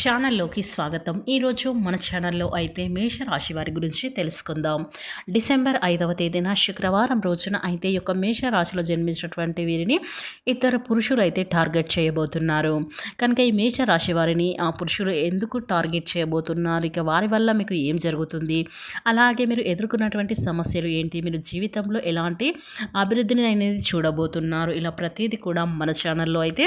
ఛానల్లోకి స్వాగతం. ఈరోజు మన ఛానల్లో అయితే మేషరాశి వారి గురించి తెలుసుకుందాం. డిసెంబర్ ఐదవ తేదీన శుక్రవారం రోజున అయితే ఈ యొక్క మేషరాశిలో జన్మించినటువంటి వీరిని ఇతర పురుషులు అయితే టార్గెట్ చేయబోతున్నారు. కనుక ఈ మేషరాశి వారిని ఆ పురుషులు ఎందుకు టార్గెట్ చేయబోతున్నారు? ఇక వారి వల్ల మీకు ఏం జరుగుతుంది? అలాగే మీరు ఎదుర్కొన్నటువంటి సమస్యలు ఏంటి? మీరు జీవితంలో ఎలాంటి అభివృద్ధిని అనేది చూడబోతున్నారు? ఇలా ప్రతిదీ కూడా మన ఛానల్లో అయితే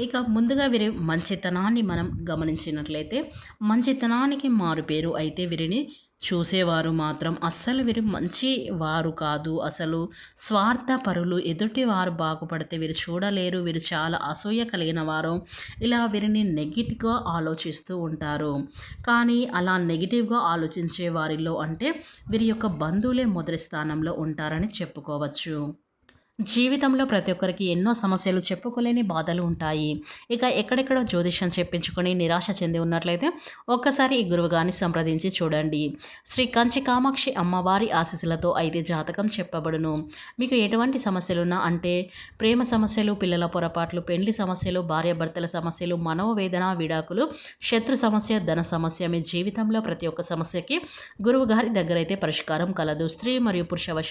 ఇక ముందుగా వీరి మంచితనాన్ని మనం గమనించినట్లయితే మంచితనానికి మారుపేరు అయితే వీరిని చూసేవారు మాత్రం. అస్సలు వీరు మంచి వారు కాదు. అసలు స్వార్థ పరులు ఎదుటి వారు బాగుపడితే వీరు చూడలేరు. వీరు చాలా అసూయ కలిగిన వారు. ఇలా వీరిని నెగిటివ్గా ఆలోచిస్తూ ఉంటారు. కానీ అలా నెగిటివ్గా ఆలోచించే వారిలో అంటే వీరి యొక్క బంధువులే మొదటి స్థానంలో ఉంటారని చెప్పుకోవచ్చు. జీవితంలో ప్రతి ఒక్కరికి ఎన్నో సమస్యలు చెప్పుకోలేని బాధలు ఉంటాయి. ఇక ఎక్కడెక్కడ జ్యోతిష్యం చెప్పించుకొని నిరాశ చెంది ఉన్నట్లయితే ఒక్కసారి ఈ గురువుగారిని సంప్రదించి చూడండి. శ్రీ కంచి కామాక్షి అమ్మవారి ఆశీస్సులతో అయితే జాతకం చెప్పబడును. మీకు ఎటువంటి సమస్యలున్నా అంటే ప్రేమ సమస్యలు పిల్లల పొరపాట్లు పెండ్లి సమస్యలు భార్యాభర్తల సమస్యలు మనోవేదన విడాకులు శత్రు సమస్య ధన సమస్య మీ జీవితంలో ప్రతి ఒక్క సమస్యకి గురువు గారి దగ్గర అయితే పరిష్కారం కలదు. స్త్రీ మరియు పురుష వశ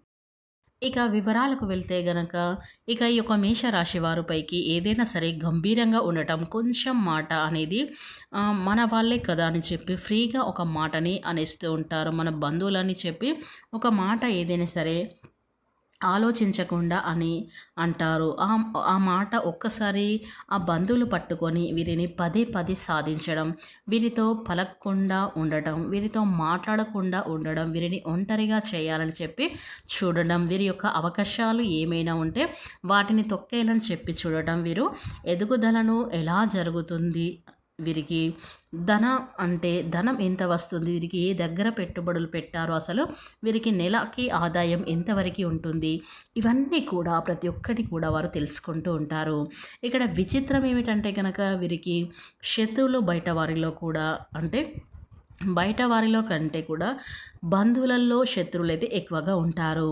ఇక వివరాలకు వెళ్తే గనక ఇక ఈ యొక్క మేషరాశి వారిపైకి ఏదైనా సరే గంభీరంగా ఉండటం కొంచెం మాట అనేది మన వాళ్ళే కదా అని చెప్పి ఫ్రీగా ఒక మాటని అనేస్తూ ఉంటారు. మన బంధువులని చెప్పి ఒక మాట ఏదైనా సరే ఆలోచించకుండా అని అంటారు. ఆ ఆ మాట ఒక్కసారి ఆ బంధువులు పట్టుకొని వీరిని పదే పదే సాధించడం వీరితో పలకకుండా ఉండటం వీరితో మాట్లాడకుండా ఉండడం వీరిని ఒంటరిగా చేయాలని చెప్పి చూడడం వీరి యొక్క అవకాశాలు ఏమైనా ఉంటే వాటిని తొక్కేయాలని చెప్పి చూడటం వీరు ఎదుగుదలను ఎలా జరుగుతుంది వీరికి ధనం అంటే ధనం ఎంత వస్తుంది? వీరికి ఏ దగ్గర పెట్టుబడులు పెట్టారో? అసలు వీరికి నెలకి ఆదాయం ఎంతవరకు ఉంటుంది? ఇవన్నీ కూడా ప్రతి ఒక్కటి కూడా వారు తెలుసుకుంటూ ఉంటారు. ఇక్కడ విచిత్రం ఏమిటంటే కనుక వీరికి శత్రువులు బయట వారిలో కూడా అంటే బయట వారిలో కంటే కూడా బంధువులలో శత్రువులు అయితే ఎక్కువగా ఉంటారు.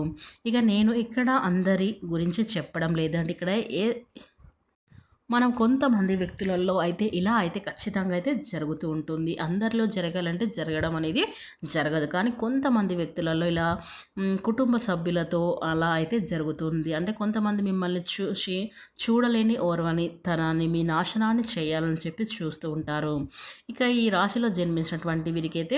ఇక నేను ఇక్కడ అందరి గురించి చెప్పడం లేదండి. ఇక్కడ ఏ మనం కొంతమంది వ్యక్తులలో అయితే ఇలా అయితే ఖచ్చితంగా అయితే జరుగుతూ ఉంటుంది. అందరిలో జరగాలంటే జరగడం అనేది జరగదు. కానీ కొంతమంది వ్యక్తులలో ఇలా కుటుంబ సభ్యులతో అలా అయితే జరుగుతుంది. అంటే కొంతమంది మిమ్మల్ని చూసి చూడలేని ఓర్వని తనాన్ని మీ నాశనాన్ని చేయాలని చెప్పి చూస్తూ ఉంటారు. ఇక ఈ రాశిలో జన్మించినటువంటి వీరికైతే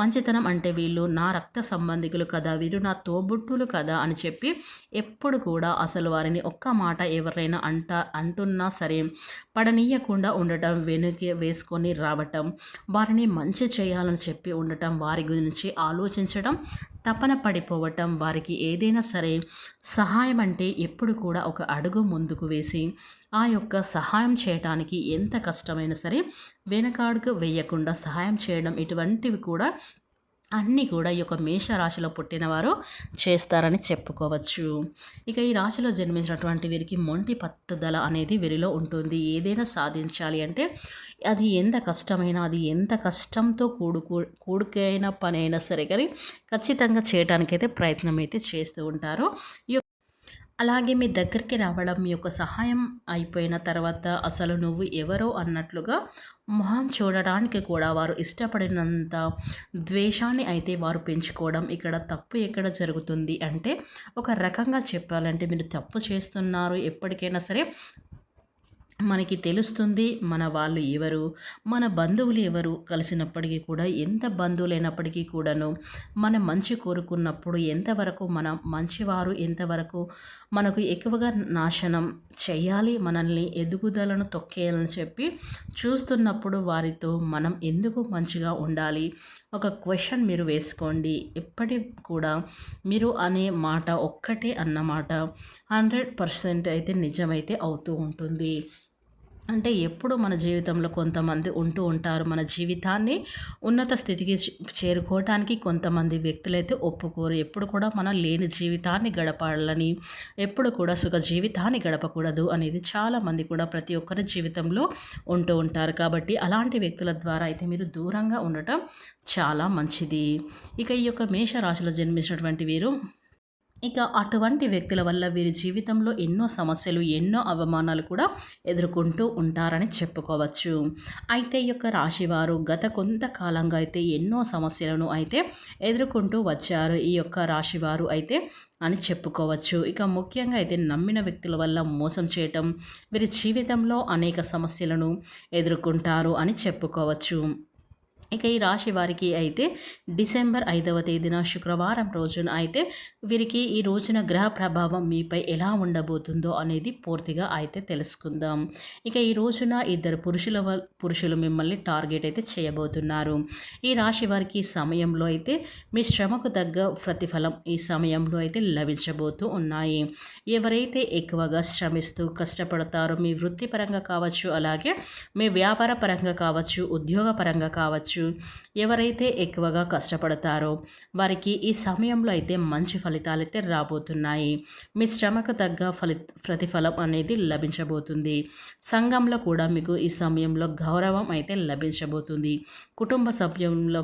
మంచితనం అంటే వీళ్ళు నా రక్త సంబంధికులు కదా వీరు నా తోబుట్టులు కదా అని చెప్పి ఎప్పుడు కూడా అసలు వారిని ఒక్క మాట ఎవరైనా అంట అంటున్నా సరే సరే పడనీయకుండా ఉండటం వెనుక వేసుకొని రావటం వారిని మంచి చేయాలని చెప్పి ఉండటం వారి గురించి ఆలోచించడం తపన పడిపోవటం వారికి ఏదైనా సరే సహాయం అంటే ఎప్పుడు కూడా ఒక అడుగు ముందుకు వేసి ఆ యొక్క సహాయం చేయడానికి ఎంత కష్టమైనా సరే వెనకాడుకు వేయకుండా సహాయం చేయడం ఇటువంటివి కూడా అన్నీ కూడా ఈ యొక్క మేషరాశిలో పుట్టినవారు చేస్తారని చెప్పుకోవచ్చు. ఇక ఈ రాశిలో జన్మించినటువంటి వీరికి మొంటి పట్టుదల అనేది వీరిలో ఉంటుంది. ఏదైనా సాధించాలి అంటే అది ఎంత కష్టమైనా అది ఎంత కష్టంతో కూడుకు కూడుకైన పని అయినా సరే కానీ ఖచ్చితంగా చేయడానికైతే ప్రయత్నం అయితే చేస్తూ ఉంటారు. అలాగే మీ దగ్గరికి రావడం మీ యొక్క సహాయం అయిపోయిన తర్వాత అసలు నువ్వు ఎవరో అన్నట్లుగా మొహం చూడడానికి కూడా వారు ఇష్టపడినంత ద్వేషాన్ని అయితే వారు పెంచుకోవడం ఇక్కడ తప్పు ఎక్కడ జరుగుతుంది అంటే ఒక రకంగా చెప్పాలంటే మీరు తప్పు చేస్తున్నారు ఎప్పటికైనా సరే మనకి తెలుస్తుంది మన వాళ్ళు ఎవరు మన బంధువులు ఎవరు కలిసినప్పటికీ కూడా ఎంత బంధువులైనప్పటికీ కూడాను మన మంచి కోరుకున్నప్పుడు ఎంతవరకు మన మంచివారు ఎంతవరకు మనకు ఎక్కువగా నాశనం చేయాలి మనల్ని ఎదుగుదలను తొక్కేయాలని చెప్పి చూస్తున్నప్పుడు వారితో మనం ఎందుకు మంచిగా ఉండాలి? ఒక క్వశ్చన్ మీరు వేసుకోండి. ఎప్పటి కూడా మీరు అనే మాట ఒక్కటే అన్నమాట. హండ్రెడ్ పర్సెంట్ అయితే నిజమైతే అవుతూ ఉంటుంది. అంటే ఎప్పుడు మన జీవితంలో కొంతమంది ఉంటూ ఉంటారు. మన జీవితాన్ని ఉన్నత స్థితికి చేరుకోవటానికి కొంతమంది వ్యక్తులైతే ఒప్పుకోరు. ఎప్పుడు కూడా మనం లేని జీవితాన్ని గడపాలని ఎప్పుడు కూడా సుఖ జీవితాన్ని గడపకూడదు అనేది చాలామంది కూడా ప్రతి ఒక్కరి జీవితంలో ఉంటూ ఉంటారు. కాబట్టి అలాంటి వ్యక్తుల ద్వారా అయితే మీరు దూరంగా ఉండటం చాలా మంచిది. ఇక ఈ యొక్క మేషరాశిలో జన్మించినటువంటి వీరు ఇక అటువంటి వ్యక్తుల వల్ల వీరి జీవితంలో ఎన్నో సమస్యలు ఎన్నో అవమానాలు కూడా ఎదుర్కొంటూ ఉంటారని చెప్పుకోవచ్చు. అయితే ఈ యొక్క రాశివారు గత కొంతకాలంగా అయితే ఎన్నో సమస్యలను అయితే ఎదుర్కొంటూ వచ్చారు. ఈ యొక్క రాశివారు అయితే అని చెప్పుకోవచ్చు. ఇక ముఖ్యంగా అయితే నమ్మిన వ్యక్తుల వల్ల మోసం చేయటం వీరి జీవితంలో అనేక సమస్యలను ఎదుర్కొంటారు అని చెప్పుకోవచ్చు. ఇక ఈ రాశి వారికి అయితే డిసెంబర్ ఐదవ తేదీన శుక్రవారం రోజున అయితే వీరికి ఈ రోజున గ్రహ ప్రభావం మీపై ఎలా ఉండబోతుందో అనేది పూర్తిగా అయితే తెలుసుకుందాం. ఇక ఈ రోజున ఇద్దరు పురుషుల పురుషులు మిమ్మల్ని టార్గెట్ అయితే చేయబోతున్నారు. ఈ రాశి వారికి సమయంలో అయితే మీ శ్రమకు తగ్గ ప్రతిఫలం ఈ సమయంలో అయితే లభించబోతూ ఉన్నాయి. ఎవరైతే ఎక్కువగా శ్రమిస్తూ కష్టపడతారో మీ వృత్తిపరంగా కావచ్చు అలాగే మీ వ్యాపార పరంగా కావచ్చు ఉద్యోగ పరంగా కావచ్చు ఎవరైతే ఎక్కువగా కష్టపడతారో వారికి ఈ సమయంలో అయితే మంచి ఫలితాలు అయితే రాబోతున్నాయి. మీ శ్రమకు తగ్గ ఫలి ప్రతిఫలం అనేది లభించబోతుంది. సంఘంలో కూడా మీకు ఈ సమయంలో గౌరవం అయితే లభించబోతుంది. కుటుంబ సభ్యుల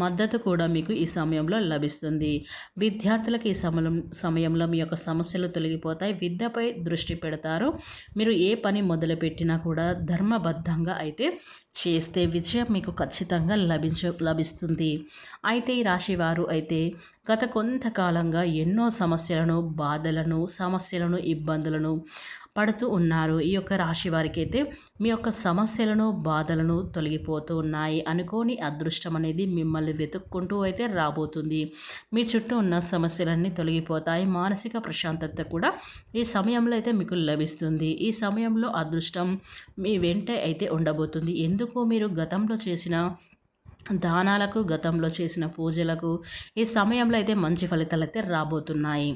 మద్దతు కూడా మీకు ఈ సమయంలో లభిస్తుంది. విద్యార్థులకు ఈ సమయం సమయంలో మీ యొక్క సమస్యలు తొలగిపోతాయి. విద్యపై దృష్టి పెడతారు. మీరు ఏ పని మొదలుపెట్టినా కూడా ధర్మబద్ధంగా అయితే చేస్తే విజయం మీకు ఖచ్చితంగా లభించ లభిస్తుంది. అయితే ఈ రాశివారు అయితే గత కొంతకాలంగా ఎన్నో సమస్యలను బాధలను సమస్యలను ఇబ్బందులను పడుతూ ఉన్నారు. ఈ యొక్క రాశి వారికి అయితే మీ యొక్క సమస్యలను బాధలను తొలగిపోతూ ఉన్నాయి. అనుకోని అదృష్టం అనేది మిమ్మల్ని వెతుక్కుంటూ అయితే రాబోతుంది. మీ చుట్టూ ఉన్న సమస్యలన్నీ తొలగిపోతాయి. మానసిక ప్రశాంతత కూడా ఈ సమయంలో అయితే మీకు లభిస్తుంది. ఈ సమయంలో అదృష్టం మీ వెంట అయితే ఉండబోతుంది. ఎందుకు మీరు గతంలో చేసిన దానాలకు గతంలో చేసిన పూజలకు ఈ సమయంలో అయితే మంచి ఫలితాలు అయితే రాబోతున్నాయి.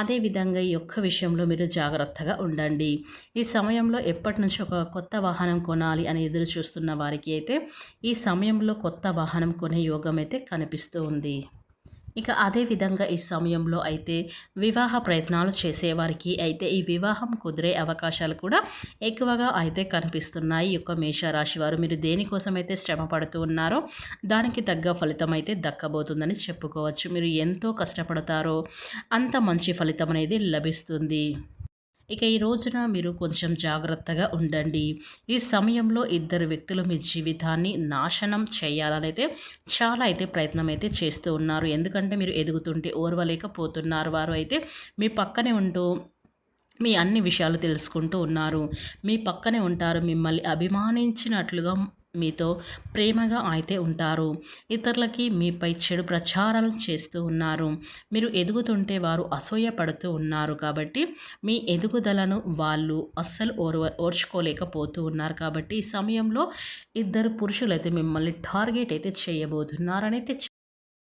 అదేవిధంగా ఈ యొక్క విషయంలో మీరు జాగ్రత్తగా ఉండండి. ఈ సమయంలో ఎప్పటి నుంచి ఒక కొత్త వాహనం కొనాలి అని ఎదురు చూస్తున్న వారికి అయితే ఈ సమయంలో కొత్త వాహనం కొనే యోగం అయితే కనిపిస్తూ ఉంది. ఇక అదే విధంగా ఈ సమయంలో అయితే వివాహ ప్రయత్నాలు చేసేవారికి అయితే ఈ వివాహం కుదిరే అవకాశాలు కూడా ఎక్కువగా అయితే కనిపిస్తున్నాయి. ఈ యొక్క మేషరాశి వారు మీరు దేనికోసం అయితే శ్రమ పడుతూ ఉన్నారో దానికి తగ్గ ఫలితం అయితే దక్కబోతుందని చెప్పుకోవచ్చు. మీరు ఎంతో కష్టపడతారో అంత మంచి ఫలితం అనేది లభిస్తుంది. ఇక ఈ రోజున మీరు కొంచెం జాగ్రత్తగా ఉండండి. ఈ సమయంలో ఇద్దరు వ్యక్తులు మీ జీవితాన్ని నాశనం చేయాలనైతే చాలా అయితే ప్రయత్నం అయితే చేస్తూ ఉన్నారు. ఎందుకంటే మీరు ఎదుగుతుంటే ఓర్వలేకపోతున్నారు. వారు అయితే మీ పక్కనే ఉంటూ మీ అన్ని విషయాలు తెలుసుకుంటూ ఉన్నారు. మీ పక్కనే ఉంటారు. మిమ్మల్ని అభిమానించినట్లుగా మీతో ప్రేమగా అయితే ఉంటారు. ఇతరులకి మీపై చెడు ప్రచారాలు చేస్తూ ఉన్నారు. మీరు ఎదుగుతుంటే వారు అసూయ పడుతూ ఉన్నారు కాబట్టి మీ ఎదుగుదలను వాళ్ళు అస్సలు ఓర్వ ఓర్చుకోలేకపోతూ ఉన్నారు కాబట్టి ఈ సమయంలో ఇద్దరు పురుషులైతే మిమ్మల్ని టార్గెట్ అయితే చేయబోతున్నారనైతే